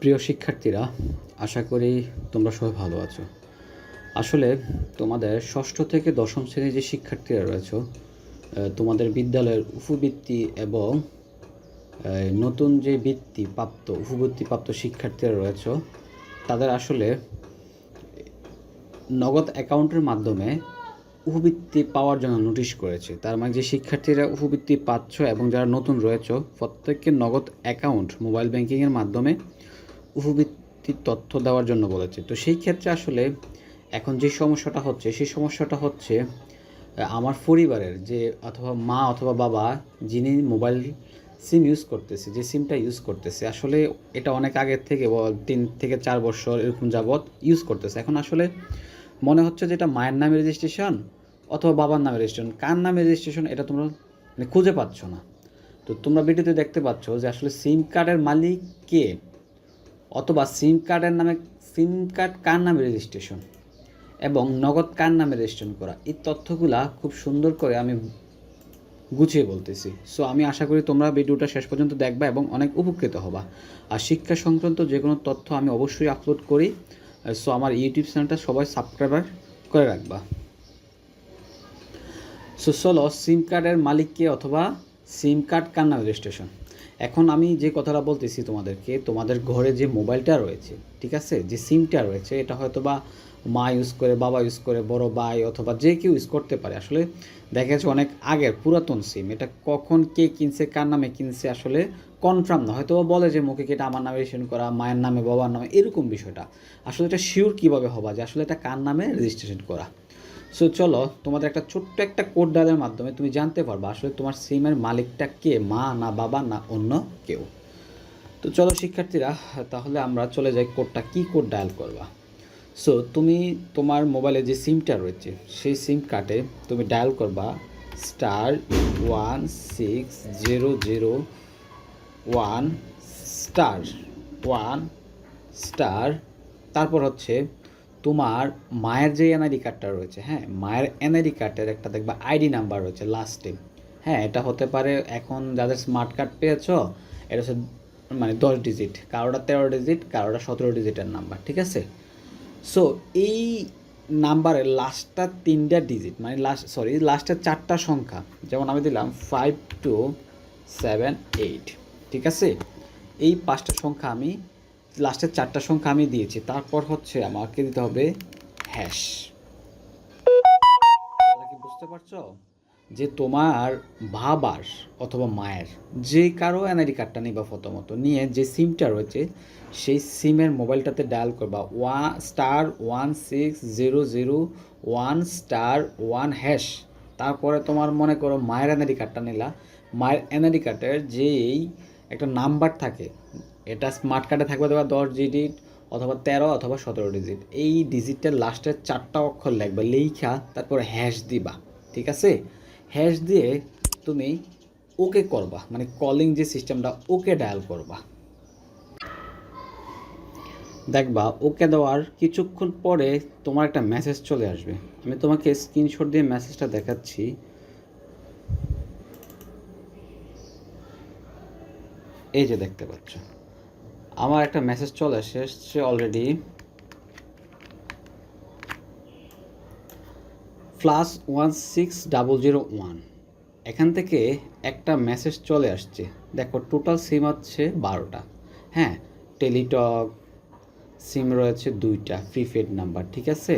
প্রিয় শিক্ষার্থীরা, আশা করি তোমরা সবাই ভালো আছো। আসলে তোমাদের ষষ্ঠ থেকে দশম শ্রেণির যে শিক্ষার্থীরা রয়েছে তোমাদের বিদ্যালয়ের উপবৃত্তি এবং নতুন যে বৃত্তি প্রাপ্ত উপবৃত্তি প্রাপ্ত শিক্ষার্থীরা রয়েছে, তাদের আসলে নগদ অ্যাকাউন্টের মাধ্যমে উপবৃত্তি পাওয়ার জন্য নোটিশ করেছে। তার মানে যে শিক্ষার্থীরা উপবৃত্তি পাচ্ছ এবং যারা নতুন রয়েছে, প্রত্যেককে নগদ অ্যাকাউন্ট, মোবাইল ব্যাংকিংয়ের মাধ্যমে উপবৃত্তির তথ্য দেওয়ার জন্য বলেছে। তো সেই ক্ষেত্রে আসলে এখন যে সমস্যাটা হচ্ছে, সেই সমস্যাটা হচ্ছে আমার পরিবারের যে অথবা মা অথবা বাবা যিনি মোবাইল সিম ইউজ করতেছে, যে সিমটা ইউজ করতেছে, আসলে এটা অনেক আগের থেকে তিন থেকে চার বছর এরকম যাবৎ ইউজ করতেছে। এখন আসলে মনে হচ্ছে যে এটা মায়ের নামে রেজিস্ট্রেশন অথবা বাবার নামে রেজিস্ট্রেশন কার নামে রেজিস্ট্রেশন এটা তোমরা মানে খুঁজে পাচ্ছ না। তো তোমরা ভিডিওতে দেখতে পাচ্ছ যে আসলে সিম কার্ডের মালিক কে? অথবা সিম কার্ডের নামে, সিম কার্ড কার নামে রেজিস্ট্রেশন এবং নগদ কার নামে রেজিস্ট্রেশন করা? এই তথ্যগুলা খুব সুন্দর করে আমি গুছিয়ে বলতেছি। সো আমি আশা করি তোমরা ভিডিওটা শেষ পর্যন্ত দেখবা এবং অনেক উপকৃত হবা। আর শিক্ষা সংক্রান্ত যে কোনো তথ্য আমি অবশ্যই আপলোড করি। সো আমার ইউটিউব চ্যানেলটা সবাই সাবস্ক্রাইবার করে রাখবা। সো চলো, সিম কার্ডের মালিককে অথবা সিম কার্ড কার নামে রেজিস্ট্রেশন এখন আমি যে কথাটা বলতেছি তোমাদেরকে, তোমাদের ঘরে যে মোবাইলটা রয়েছে, ঠিক আছে? যে সিমটা রয়েছে, এটা হয়তো বা মা ইউজ করে, বাবা ইউজ করে, বড় ভাই অথবা যে কেউ ইউজ করতে পারে। আসলে দেখা যাচ্ছে অনেক আগের পুরাতন সিম, এটা কখন কে কিনছে, কার নামে কিনছে আসলে কনফার্ম না। হয়তো বলে যে মুখে এটা আমার নামে রেজিস্ট্রেশন করা, মায়ের নামে, বাবার নামে, এরকম বিষয়টা। আসলে এটা শিওর কীভাবে হবা যে আসলে এটা কার নামে রেজিস্ট্রেশন করা? সো চলো, তোমাদের একটা ছোট্ট একটা কোড ডায়ালের মাধ্যমে তুমি জানতে পারবা আসলে তোমার সিমের মালিকটা কে? মা না বাবা না অন্য কেউ? তো চলো, শিক্ষার্থীরা, তাহলে আমরা চলে যাই কোডটা কি কোড ডায়াল করবা? সো তুমি তোমার মোবাইলে যে সিমটা রয়েছে, সেই সিম কার্ডে তুমি ডায়াল করবা star one six zero zero one star one star তারপর হচ্ছে তোমার মায়ের যে এনআইডি কার্ডটা রয়েছে হ্যাঁ মায়ের এনআইডি কার্ডের একটা দেখবা আইডি নাম্বার রয়েছে লাস্টে হ্যাঁ এটা হতে পারে এখন যাদের স্মার্ট কার্ড পেয়েছ, এটা হচ্ছে মানে দশ ডিজিট কারোটা তেরো ডিজিট কারোটা সতেরো ডিজিটের নাম্বার ঠিক আছে? সো এই নাম্বারের লাস্টটা তিনটা ডিজিট মানে লাস্ট সরি লাস্টের চারটা সংখ্যা, যেমন আমি দিলাম ফাইভ টু সেভেন এইট ঠিক আছে? এই পাঁচটা সংখ্যা আমি লাস্টের চারটা সংখ্যা আমি দিয়েছি। তারপর হচ্ছে আমাকে দিতে হবে হ্যাশ কি বুঝতে পারছ? যে তোমার বাবার অথবা মায়ের যে কারও এনআইডি কার্ডটা নিবা প্রথমত, নিয়ে যে সিমটা রয়েছে, সেই সিমের মোবাইলটাতে ডায়াল করবা। One star one six zero zero one star one hash তারপরে তোমার মনে করো মায়ের এনআইডি কার্ডটা নিলা। মায়ের এনআইডি কার্ডের যেই একটা নাম্বার থাকে এটা স্মার্ট কার্ডে থাকবে তোমার দশ ডিজিট অথবা তেরো অথবা সতেরো ডিজিট এই ডিজিটের লাস্টের চারটা অক্ষর লিখবে লেখা তারপর হ্যাশ দিবা, ঠিক আছে? হ্যাশ দিয়ে তুমি ওকে করবা মানে কলিং যে সিস্টেমটা ওকে ডায়াল করবা। দেখবা ওকে দেওয়ার কিছুক্ষণ পরে তোমার একটা মেসেজ চলে আসবে। আমি তোমাকে স্ক্রিনশট দিয়ে মেসেজটা দেখাচ্ছি। এই যে দেখতে পাচ্ছ। আমার একটা মেসেজ চলে এসেছে already plus one six double zero one এখান থেকে একটা মেসেজ চলে আসছে। দেখো টোটাল সিম আছে বারোটা। হ্যাঁ টেলিটক সিম রয়েছে দুইটা প্রিপেড নাম্বার ঠিক আছে?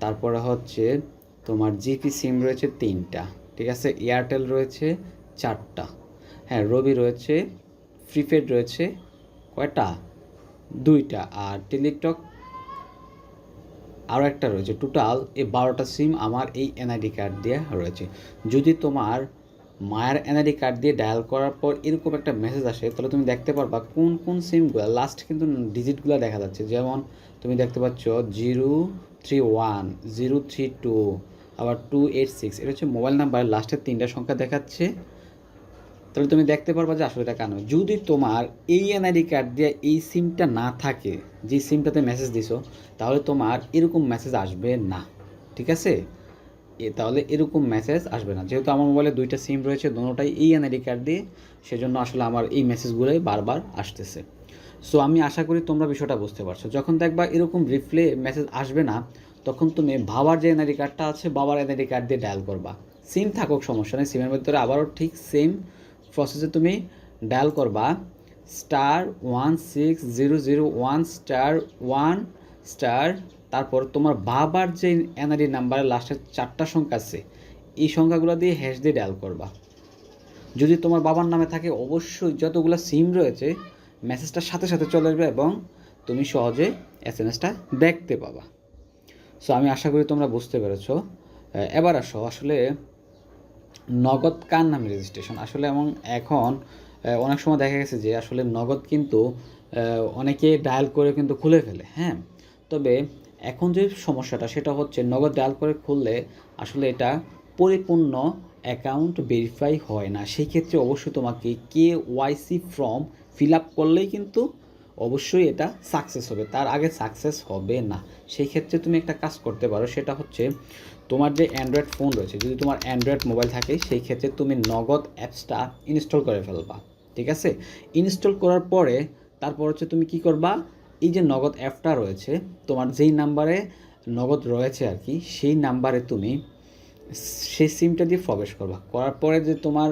তারপরে হচ্ছে তোমার জিপি সিম রয়েছে তিনটা, ঠিক আছে? এয়ারটেল রয়েছে চারটা। হ্যাঁ রবি রয়েছে প্রিপেড রয়েছে কয়টা? দুইটা। আর টেলিটক আরও একটা রয়েছে। টোটাল এই বারোটা সিম আমার এই এনআইডি কার্ড দিয়ে রয়েছে। যদি তোমার মায়ের এনআইডি কার্ড দিয়ে ডায়াল করার পর এরকম একটা মেসেজ আসে, তাহলে তুমি দেখতে পারবা কোন কোন সিমগুলো লাস্ট কিন্তু ডিজিটগুলো দেখা যাচ্ছে। যেমন তুমি দেখতে পাচ্ছ zero three one zero three two আবার টু এইট সিক্স এটা হচ্ছে মোবাইল নাম্বার লাস্টের তিনটা সংখ্যা দেখাচ্ছে। তাহলে তুমি দেখতে পারবা যে আসলে এটা কেন? যদি তোমার এই এনআইডি কার্ড দিয়ে এই সিমটা না থাকে, যে সিমটাতে মেসেজ দিছো, তাহলে তোমার এরকম মেসেজ আসবে না। ঠিক আছে? এ, তাহলে এরকম মেসেজ আসবে না। যেহেতু আমার মোবাইলে দুইটা সিম রয়েছে দুটোটাই এই এনআইডি কার্ড দিয়ে, সেজন্য আসলে আমার এই মেসেজগুলোই বারবার আসতেছে। সো আমি আশা করি তোমরা বিষয়টা বুঝতে পারছ। যখন দেখবা এরকম রিপ্লে মেসেজ আসবে না, তখন তুমি বাবার যে এনআইডি কার্ডটা আছে, বাবার এনআইডি কার্ড দিয়ে ডায়াল করবা। সিম থাকুক, সমস্যা নেই। সিমের ভিতরে আবারও ঠিক সেম প্রসেসে তুমি ডায়াল করবা star one six zero zero one star one star তারপর তোমার বাবার যে এনআইডি নাম্বারের লাস্টের চারটা সংখ্যা আছে, এই সংখ্যাগুলো দিয়ে হ্যাশ দিয়ে ডায়াল করবা। যদি তোমার বাবার নামে থাকে, অবশ্যই যতগুলো সিম রয়েছে মেসেজটার সাথে সাথে চলে আসবে এবং তুমি সহজে এস এম এসটা দেখতে পাবা। সো আমি আশা করি তোমরা বুঝতে পেরেছ। এবার আসো, আসলে নগদ কার নামে রেজিস্ট্রেশন আসলে এবং এখন অনেক সময় দেখা গেছে যে আসলে নগদ কিন্তু অনেকে ডায়াল করে কিন্তু খুলে ফেলে হ্যাঁ? তবে এখন যে সমস্যাটা, সেটা হচ্ছে নগদ ডায়াল করে খুললে আসলে এটা পরিপূর্ণ অ্যাকাউন্ট ভেরিফাই হয় না। সেই ক্ষেত্রে অবশ্যই তোমাকে K Y C form fill up করলেই কিন্তু অবশ্যই এটা সাকসেস হবে। তার আগে সাকসেস হবে না। সেই ক্ষেত্রে তুমি একটা কাজ করতে পারো, সেটা হচ্ছে তোমার যে অ্যান্ড্রয়েড ফোন রয়েছে, যদি তোমার অ্যান্ড্রয়েড মোবাইল থাকে, সেই ক্ষেত্রে তুমি নগদ অ্যাপসটা ইনস্টল করে ফেলবা, ঠিক আছে? ইনস্টল করার পরে, তারপর হচ্ছে তুমি কি করবা? এই যে নগদ অ্যাপটা রয়েছে, তোমার যেই নাম্বারে নগদ রয়েছে আর কি, সেই নাম্বারে তুমি সেই সিমটা দিয়ে প্রবেশ করবা। করার পরে যে তোমার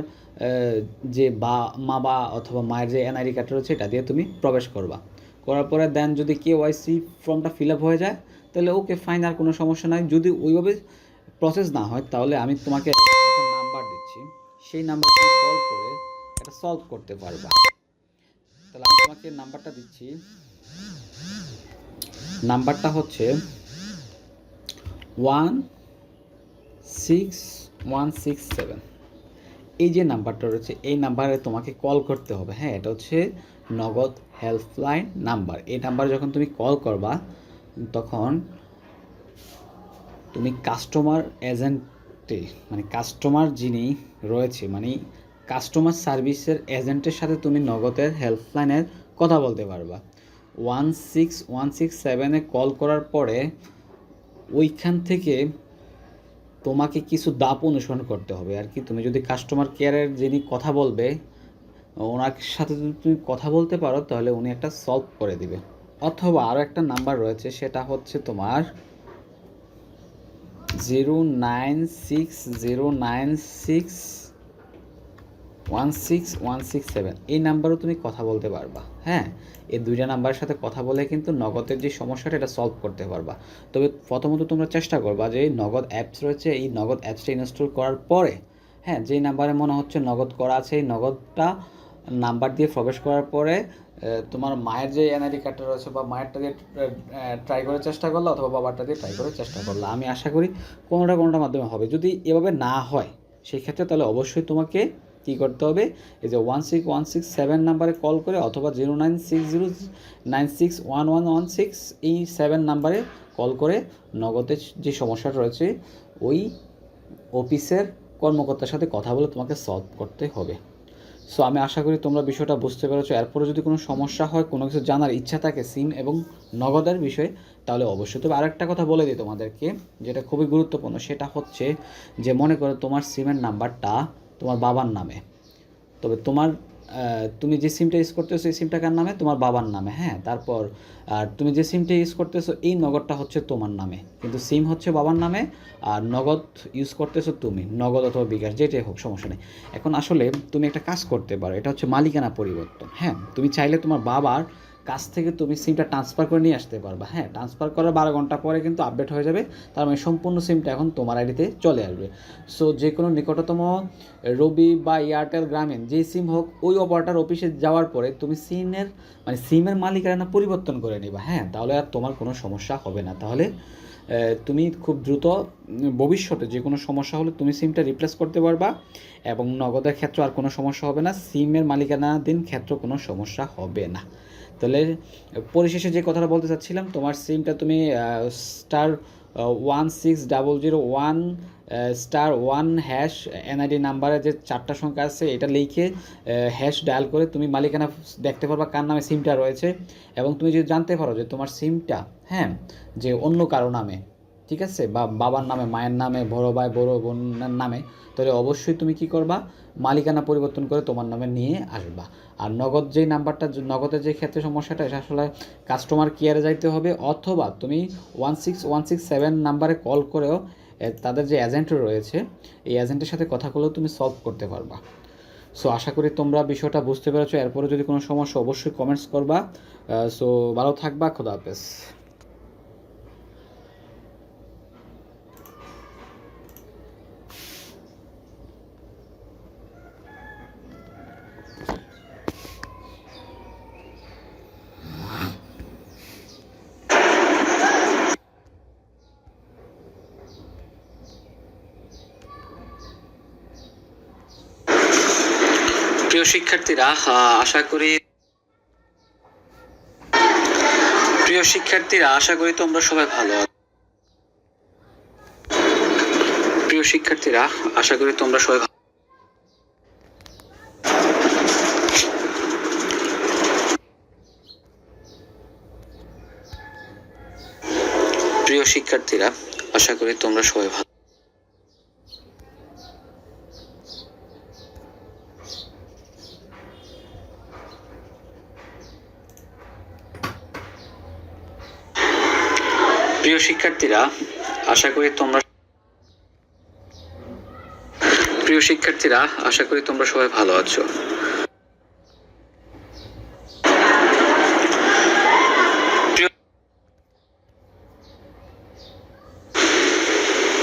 যে বা, মা বা অথবা মায়ের যে এনআইডি কার্ড রয়েছে, এটা দিয়ে তুমি প্রবেশ করবা। করার পরে দেন যদি কে ওয়াইসি ফর্মটা ফিল আপ হয়ে যায়, তাহলে ওকে ফাইন আর কোনো সমস্যা নাই। যদি ওইভাবে প্রসেস না হয়, তাহলে আমি তোমাকে একটা নাম্বার দিচ্ছি। সেই নাম্বার তুমি কল করে এটা সলভ করতে পারবা। তাহলে আমি তোমাকে নাম্বারটা দিচ্ছি। নাম্বারটা হচ্ছে one six one six seven এই যে নাম্বারটা রয়েছে, এই নাম্বারে তোমাকে কল করতে হবে। হ্যাঁ এটা হচ্ছে নগদ হেল্পলাইন নাম্বার এই নাম্বারে যখন তুমি কল করবা, তখন তুমি কাস্টমার এজেন্টে মানে কাস্টমার যিনি রয়েছে মানে কাস্টমার সার্ভিসের এজেন্টের সাথে তুমি নগদের হেল্পলাইনের কথা বলতে পারবা। ওয়ান সিক্স ওয়ান সিক্স সেভেনে কল করার পরে ওইখান থেকে তোমাকে কিছু দাপ অনুসরণ করতে হবে। আর কি, তুমি যদি কাস্টমার কেয়ারের যিনি কথা বলবে, ওনার সাথে যদি তুমি কথা বলতে পারো, তাহলে উনি একটা সলভ করে দিবে। অথবা আরও একটা নাম্বার রয়েছে, সেটা হচ্ছে তোমার zero nine six zero nine six one six one six seven এই নাম্বারও তুমি কথা বলতে পারবা হ্যাঁ? এই দুইটা নাম্বারের সাথে কথা বলে কিন্তু নগদের যে সমস্যাটা, এটা সলভ করতে পারবা। তবে প্রথমত তোমরা চেষ্টা করবা যে এই নগদ অ্যাপস রয়েছে, এই নগদ অ্যাপসটা ইনস্টল করার পরে হ্যাঁ যেই নাম্বারে মনে হচ্ছে নগদ করা আছে, এই নগদটা নাম্বার দিয়ে প্রবেশ করার পরে তোমার মায়ের যে এনআইডি কার্ডটা রয়েছে বা মায়েরটা দিয়ে ট্রাই করার চেষ্টা করল অথবা বাবারটা দিয়ে ট্রাই করার চেষ্টা করল, আমি আশা করি কোনোটা কোনোটা মাধ্যমে হবে। যদি এভাবে না হয় সেই ক্ষেত্রে তাহলে অবশ্যই তোমাকে কী করতে হবে? এই যে one six one six seven নাম্বারে কল করে অথবা zero nine six zero nine six one one one six এই সেভেন নাম্বারে কল করে নগদের যে সমস্যাটা রয়েছে, ওই অফিসের কর্মকর্তার সাথে কথা বলে তোমাকে সলভ করতে হবে। সো আমি আশা করি তোমরা বিষয়টা বুঝতে পেরেছ। এরপরে যদি কোনো সমস্যা হয়, কোনো কিছু জানার ইচ্ছা থাকে সিম এবং নগদের বিষয়ে, তাহলে অবশ্যই। তবে আরেকটা কথা বলে দিই তোমাদেরকে, যেটা খুবই গুরুত্বপূর্ণ, সেটা হচ্ছে যে, মনে করো তোমার সিমের নাম্বারটা তোমার বাবার নামে। তবে তোমার তুমি যে সিমটা ইউজ করতেছো, এই সিমটা কার নামে? তোমার বাবার নামে হ্যাঁ? তারপর, আর তুমি যে সিমটা ইউজ করতেছো, এই নগদটা হচ্ছে তোমার নামে। কিন্তু সিম হচ্ছে বাবার নামে, আর নগদ ইউজ করতেছো তুমি। নগদ অথবা বিকাশ, যেটাই হোক, সমস্যা নেই। এখন আসলে তুমি একটা কাজ করতে পারো। এটা হচ্ছে মালিকানা পরিবর্তন হ্যাঁ? তুমি চাইলে তোমার বাবার কাছ থেকে তুমি সিমটা ট্রান্সফার করে নিয়ে আসতে পারবা। হ্যাঁ ট্রান্সফার করার বারো ঘণ্টা পরে কিন্তু আপডেট হয়ে যাবে। তার মানে সম্পূর্ণ সিমটা এখন তোমার আইডিতে চলে আসবে। সো যে কোনো নিকটতম রবি বা এয়ারটেল গ্রামীণ যেই সিম হোক, ওই অপারেটার অফিসে যাওয়ার পরে তুমি সিমের মানে সিমের মালিকানা পরিবর্তন করে নিবা। হ্যাঁ তাহলে আর তোমার কোনো সমস্যা হবে না। তাহলে তুমি খুব দ্রুত ভবিষ্যতে যে কোনো সমস্যা হলে তুমি সিমটা রিপ্লেস করতে পারবা এবং নগদের ক্ষেত্রে আর কোনো সমস্যা হবে না। সিমের মালিকানাধীন ক্ষেত্র কোনো সমস্যা হবে না। তাহলে পরিশেষে যে কথাটা বলতে চাচ্ছিলাম, তোমার সিমটা তুমি star one six double zero one star one hash NID নাম্বারে যে চারটা সংখ্যা আছে, এটা লিখে হ্যাশ ডায়াল করে তুমি মালিকানা দেখতে পারবা কার নামে সিমটা রয়েছে। এবং তুমি যদি জানতে পারো যে তোমার সিমটা হ্যাঁ যে অন্য কারও নামে ঠিক আছে? বা বাবার নামে, মায়ের নামে, বড় ভাই, বড় বোনের নামে, তাহলে অবশ্যই তুমি কি করবা? মালিকানা পরিবর্তন করে তোমার নামে নিয়ে আসবা। আর নগদ যেই নাম্বারটা নগদের যে ক্ষেত্রে সমস্যাটা এটা আসলে কাস্টমার কেয়ারে যাইতে হবে, অথবা তুমি one six one six seven নাম্বারে কল করেও তাদের যে এজেন্ট রয়েছে, এই এজেন্টের সাথে কথা বলেও তুমি সলভ করতে পারবা। সো আশা করি তোমরা বিষয়টা বুঝতে পেরেছ। এরপরে যদি কোনো সমস্যা, অবশ্যই কমেন্টস করবা। সো ভালো থাকবা, খোদা হাফেজ। প্রিয় শিক্ষার্থীরা আশা করি প্রিয় শিক্ষার্থীরা, আশা করি তোমরা সবাই ভালো। প্রিয় শিক্ষার্থীরা, আশা করি তোমরা সবাই ভালো প্রিয় শিক্ষার্থীরা, আশা করি তোমরা সবাই ভালো প্রিয় শিক্ষার্থীরা, আশা করি তোমরা প্রিয় শিক্ষার্থীরা, আশা করি তোমরা সবাই ভালো আছো।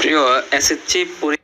প্রিয়- এসএসসি এসএসসি